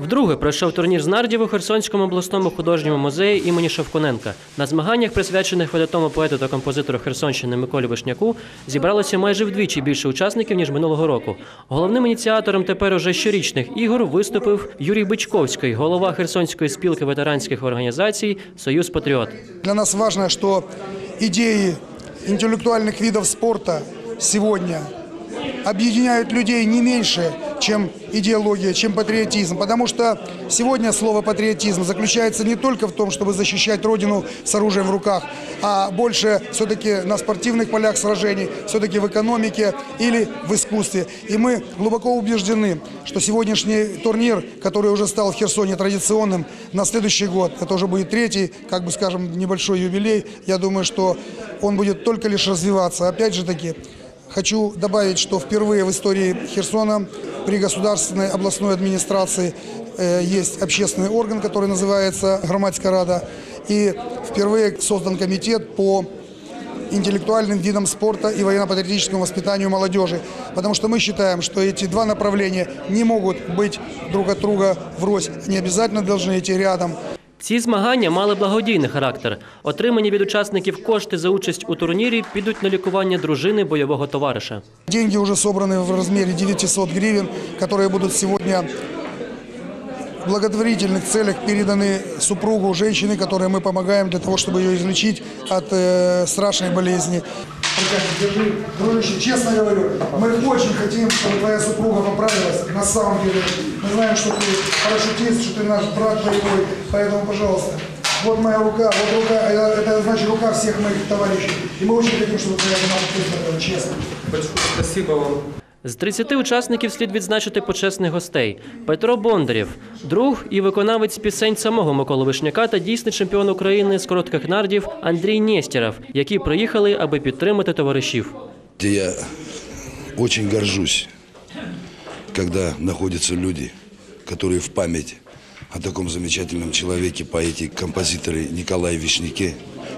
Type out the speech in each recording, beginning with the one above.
Вдруге пройшов турнір з нардів у Херсонському обласному художньому музеї імені Шевкуненка. На змаганнях, присвячених видатному поету та композитору Херсонщини Миколі Вишняку, зібралося майже вдвічі більше учасників ніж минулого року. Головним ініціатором тепер уже щорічних ігор виступив Юрій Бичковський, голова Херсонської спілки ветеранських організацій Союз Патріот. Для нас важно, что идеи интеллектуальных видов спорта сегодня объединяют людей не меньше, чем идеология, чем патриотизм. Потому что сегодня слово патриотизм заключается не только в том, чтобы защищать Родину с оружием в руках, а больше все-таки на спортивных полях сражений, все-таки в экономике или в искусстве. И мы глубоко убеждены, что сегодняшний турнир, который уже стал в Херсоне традиционным, на следующий год, это уже будет третий, как бы скажем, небольшой юбилей, я думаю, что он будет только лишь развиваться. Опять же таки, Хочу добавить, что впервые в истории Херсона при государственной областной администрации э, есть общественный орган, который называется Громадская рада. И впервые создан комитет по интеллектуальным видам спорта и военно-патриотическому воспитанию молодежи. Потому что мы считаем, что эти два направления не могут быть друг от друга врозь. Они обязательно должны идти рядом. Ці змагання мали благодійний характер. Отримані від учасників кошти за участь у турнірі підуть на лікування дружини бойового товариша. Деньги уже собраны в размере 900 гривен, которые будут сегодня в благотворительных целях переданы супругу женщины, которой мы помогаем для того, чтобы ее излечить от э, страшной болезни. Держи, дружище, честно говорю, мы очень хотим, чтобы твоя супруга поправилась. На самом деле, мы знаем, что ты парашютист, что ты наш брат боевой, поэтому, пожалуйста, вот моя рука, вот рука, это, это значит рука всех моих товарищей. И мы очень хотим, чтобы твоя жена выздоровела, честно. Спасибо вам. З 30 учасників слід відзначити почесних гостей: Петро Бондарєв, друг і виконавець пісень самого Миколи Вишняка та дійсний чемпіон України з коротких нардів Андрій Нєстєров, які приїхали, аби підтримати товаришів. где я очень горжусь, когда находятся люди, которые в память о таком замечательном человеке, поэте, композиторе Николае Вишняке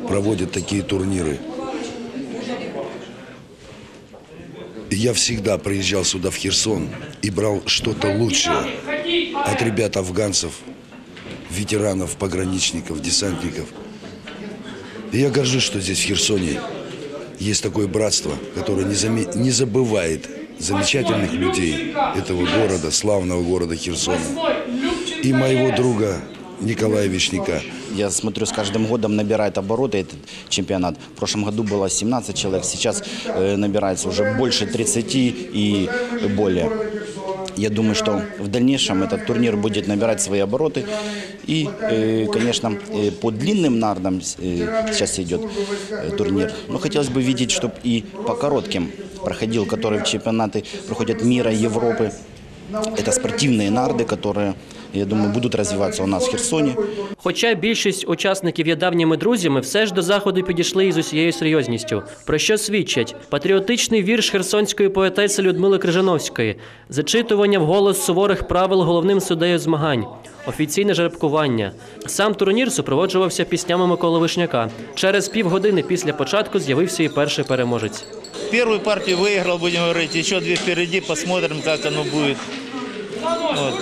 проводят такие турниры. Я всегда приезжал сюда, в Херсон, и брал что-то лучшее от ребят афганцев, ветеранов, пограничников, десантников. И я горжусь, что здесь, в Херсоне, есть такое братство, которое не, заме- не забывает замечательных людей этого города, славного города Херсона. И моего друга Николая Вишняка. Я смотрю, с каждым годом набирает обороты этот чемпионат. В прошлом году было 17 человек, сейчас э, набирается уже больше 30 и более. Я думаю, что в дальнейшем этот турнир будет набирать свои обороты. И, э, конечно, э, по длинным нардам э, сейчас идет э, турнир. Но хотелось бы видеть, чтобы и по коротким проходил, которые чемпионаты проходят мира, Европы. Это спортивные нарды, которые, я думаю, будут развиваться у нас в Херсоне. Хоча більшість учасників є давніми друзями, все ж до заходу підійшли із усією серйозністю. Про що свідчать патріотичний вірш херсонської поетеси Людмили Крижановської, зачитування вголос суворих правил головним суддею змагань, офіційне жеребкування. Сам турнір супроводжувався піснями Миколи Вишняка. Через півгодини після початку з'явився і перший переможець. Первую партию выиграл, будем говорить, еще две впереди, посмотрим, как оно будет. Вот.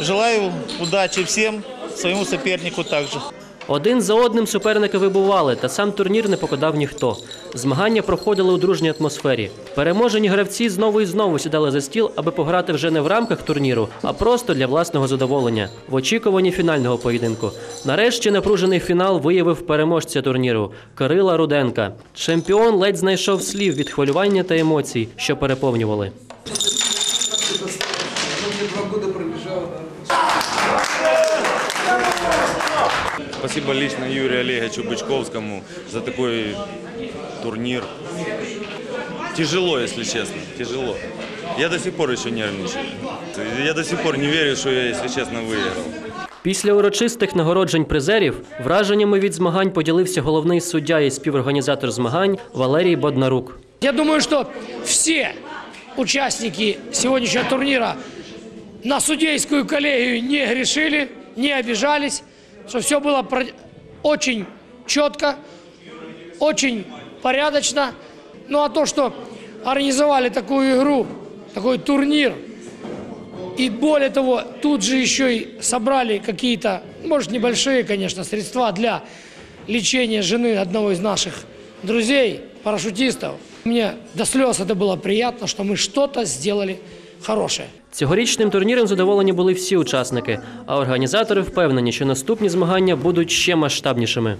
Желаю удачи всем, своему сопернику также. Один за одним суперники вибували, та сам турнір не покидав ніхто. Змагання проходили у дружній атмосфері. Переможені гравці знову і знову сідали за стіл, аби пограти вже не в рамках турніру, а просто для власного задоволення в очікуванні фінального поєдинку. Нарешті напружений фінал виявив переможця турніру Кирила Руденка. Чемпіон ледь знайшов слів від хвилювання та емоцій, що переповнювали. Спасибо лично Юрию Олеговичу Бычковскому за такой турнир. Тяжело, если честно, тяжело. Я до сих пор еще нервничаю. Я до сих пор не верю, что я, если честно, выиграл. Після урочистих нагороджень призерів враженнями від змагань поділився головний суддя і співорганізатор змагань Валерій Боднарук. Я думаю, что все участники сегодняшнего турнира на судейскую коллегию не грешили, не обижались, что все было очень четко, очень порядочно. Ну а то, что организовали такую игру, такой турнир И более того, тут же еще и собрали какие-то, может, небольшие, конечно, средства для лечения жены одного из наших друзей, парашютистов. Мне до слез это было приятно, что мы что-то сделали хорошее. Цьогорічним турніром задоволені були всі учасники, а організатори впевнені, що наступні змагання будуть ще масштабнішими.